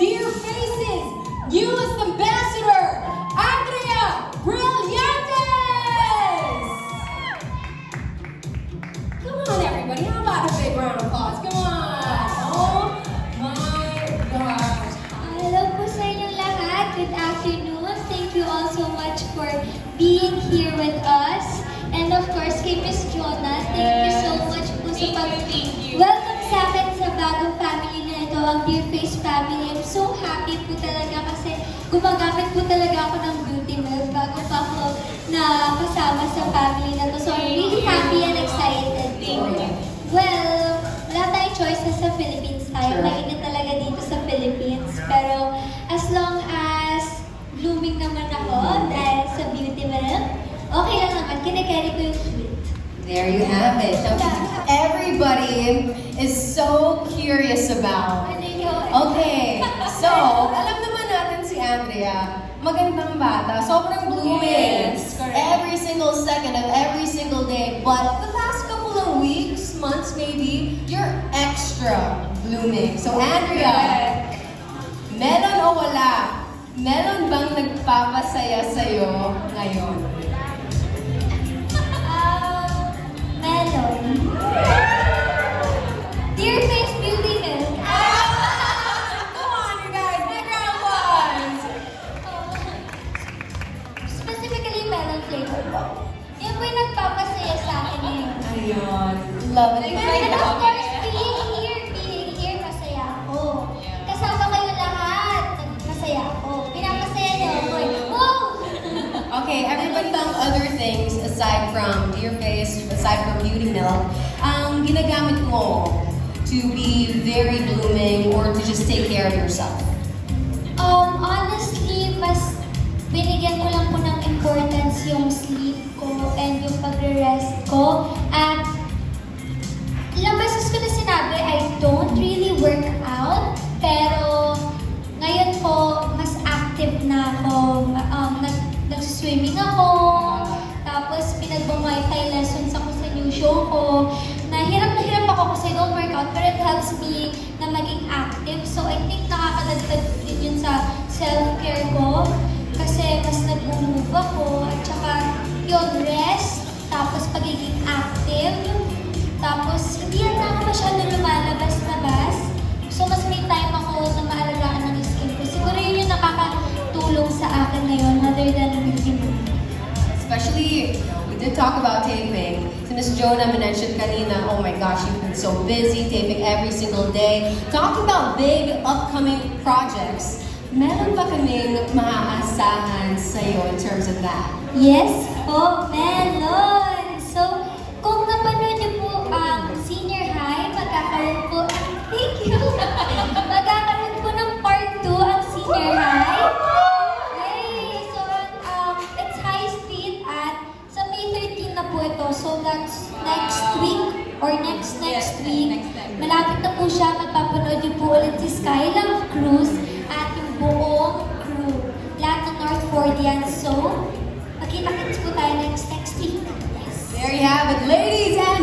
dear faces, newest ambassador, Andrea Brillantes! Come on, everybody. How about a big round of applause? Come on. Oh my gosh. Hello po sa inyong lahat. Good afternoon. Thank you all so much for being here with us. And of course, kay Miss Jonah, thank you so much po sa Thank pag- you, thank you. Welcome sa akin sa bagong family na ito, ang Dear Face family. Gumagamit po talaga ako ng beauty milk bago pa ako na kasama sa family na to. So I'm really happy and excited. Well, wala tayong choice na sa Philippines tayo. Mainit talaga dito sa Philippines. Pero as long as blooming naman ako dahil sa beauty milk, okay lang naman. Kinikerry ko yung sweet. There you have it. Everybody is so curious about. Ano? Okay, so, alam naman Andrea, magandang bata, sobrang blooming. Yes, correct. Every single second of every single day. But the past couple of weeks, months maybe, you're extra blooming. So Andrea, meron o wala? Meron bang nagpapasaya sa'yo ngayon? Melon flavor po. Yan po yung nagpapasaya sa akin ngayon. Ayun. Love it. And of course, being here, being here, masaya ako. Kasama kayo lahat, masaya ako. Pinapasaya niyo ako. Wow! Okay, everybody found other things aside from Dear Face, aside from Beauty Milk, ang ginagamit mo to be very blooming or to just take care of yourself? Um, honestly, yung sleep ko and yung pagre-rest ko. At ilang beses ko na sinabi, I don't really work out. Pero ngayon po, mas active na ako. Um, nag, nag-swimming ako. Tapos pinag-muay thai lessons ako sa new show ko. Nahirap na hirap ako kasi don't work out. Pero it helps me na maging active. So I think nakakadagdag din yun sa self-care ko. Pagiging active. Tapos hindi na ako masyado lumalabas-labas. So mas may time ako na maalagaan ng skin ko. Siguro yun yung nakakatulong sa akin ngayon other than beauty Especially, you know, we did talk about taping. Si Miss Jonah mentioned kanina, oh my gosh, you've been so busy taping every single day. Talking about big upcoming projects, meron ba kaming maaasahan sa'yo in terms of that? Yes po, melon! So, kung napanood niyo po ang senior high, magkakaroon po, thank you! magkakaroon po ng part 2 ang senior high. Hey, so, um, it's high speed at sa May 13 na po ito. So, that's next week or next next Yes, week. next. Malapit na po siya. Magpapanood niyo po ulit si Skylove Cruise at yung buong crew. Lahat ng North Fordians. So, Magkita-kits po tayo next next week. There you have it, ladies and.